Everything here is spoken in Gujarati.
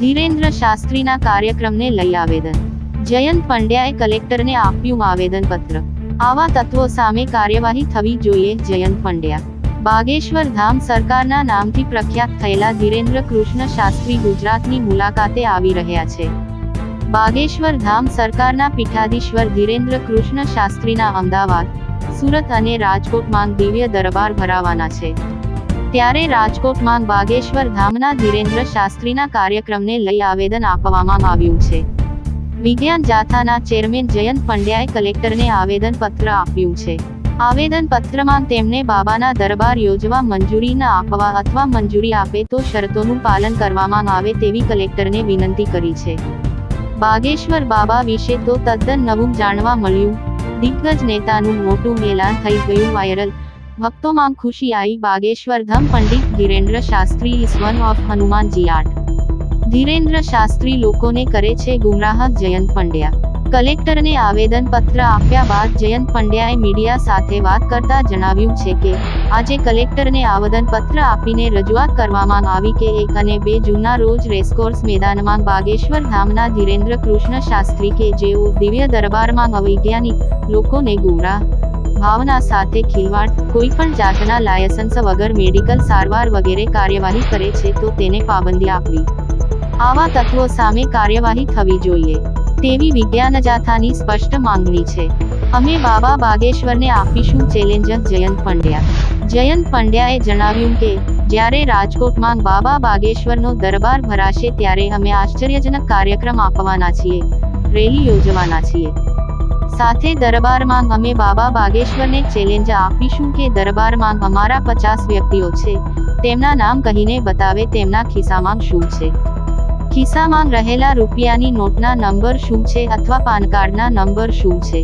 ધીરેન્દ્ર શાસ્ત્રીના કાર્યક્રમને લઈ આવેદન. જયંત પંડ્યાએ કલેક્ટરને આપ્યું આવેદનપત્ર. આવા તત્વો સામે કાર્યવાહી થવી જોઈએ, જયંત પંડ્યા. બાગેશ્વર ધામ સરકારના નામથી પ્રખ્યાત થયેલા ધીરેન્દ્ર કૃષ્ણ શાસ્ત્રી ગુજરાતની મુલાકાતે આવી રહ્યા છે. બાગેશ્વર ધામ સરકારના પીઠાધીશ્વર ધીરેન્દ્ર કૃષ્ણ શાસ્ત્રીના અમદાવાદ, સુરત અને રાજકોટમાં દિવ્ય દરબાર ભરાવાના છે. ત્યારે રાજકોટમાં બાગેશ્વર ધામના ધીરેન્દ્ર શાસ્ત્રીના કાર્યક્રમને લઈ આવેદન આપવામાં આવ્યું છે. વિજ્ઞાન જાથાના ચેરમેન જયંત પંડ્યાએ કલેક્ટરને આવેદન પત્ર આપ્યું છે. આવેદન પત્રમાં તેમણે બાબાના દરબાર યોજવા મંજૂરી ન આપવા અથવા મંજૂરી આપે તો શરતોનું પાલન કરવામાં આવે તેવી કલેક્ટરને વિનંતી કરી છે. બાગેશ્વર બાબા વિશે તો તદ્દન નવું જાણવા મળ્યું. દિગ્ગજ નેતાનું મોટું એલાન થઈ ગયું વાયરલ ભક્તોમાં ખુશી આવી Bageshwar Dham Pandit Dhirendra Shastri is one of Hanumanji art Dhirendra Shastri લોકોને કરે છે ગુમરાહ જયંત પંડ્યા. કલેક્ટરને આવેદન પત્ર આપ્યા બાદ જયંત પંડ્યાએ મીડિયા સાથે વાત કરતા જણાવ્યું છે કે, આજે કલેક્ટરને આવેદન પત્ર આપીને રજૂઆત કરવામાં આવી કે એક અને બે જૂનના રોજ રેસકોર્સ મેદાનમાં બાગેશ્વર ધામના ધીરેન્દ્ર કૃષ્ણ શાસ્ત્રી કે જેઓ દિવ્ય દરબારમાં અવૈજ્ઞાનિક લોકોને ગુમરાહ ભાવના સાથે ખીલવાડ, કોઈ પણ જાતના લાયસન્સ વગર મેડિકલ સારવાર વગેરે કાર્યવાહી કરે છે તો તેને પાબંદી આપવી. આવા તત્વો સામે કાર્યવાહી થવી જોઈએ. તેવી વિજ્ઞાન જાથાની સ્પષ્ટ માંગણી છે. અમે બાબા બાગેશ્વરને આપીશું ચેલેન્જર જયંત પંડ્યા. જયંત પંડ્યાએ જણાવ્યું કે, જ્યારે રાજકોટમાં બાબા બાગેશ્વરનો દરબાર ભરાશે ત્યારે અમે આશ્ચર્યજનક કાર્યક્રમ આપવાના છીએ, રેલી યોજવાના છીએ. સાથે દરબારમાં અમે બાબા બાગેશ્વરને ચેલેન્જ આપીશું કે દરબારમાં અમારા પચાસ વ્યક્તિઓ છે. તેમના નામ કહીને બતાવે તેમના ખિસ્સામાં શું છે. ખિસ્સામાં રહેલા રૂપિયાની નોટના નંબર શું છે અથવા પાન કાર્ડના નંબર શું છે.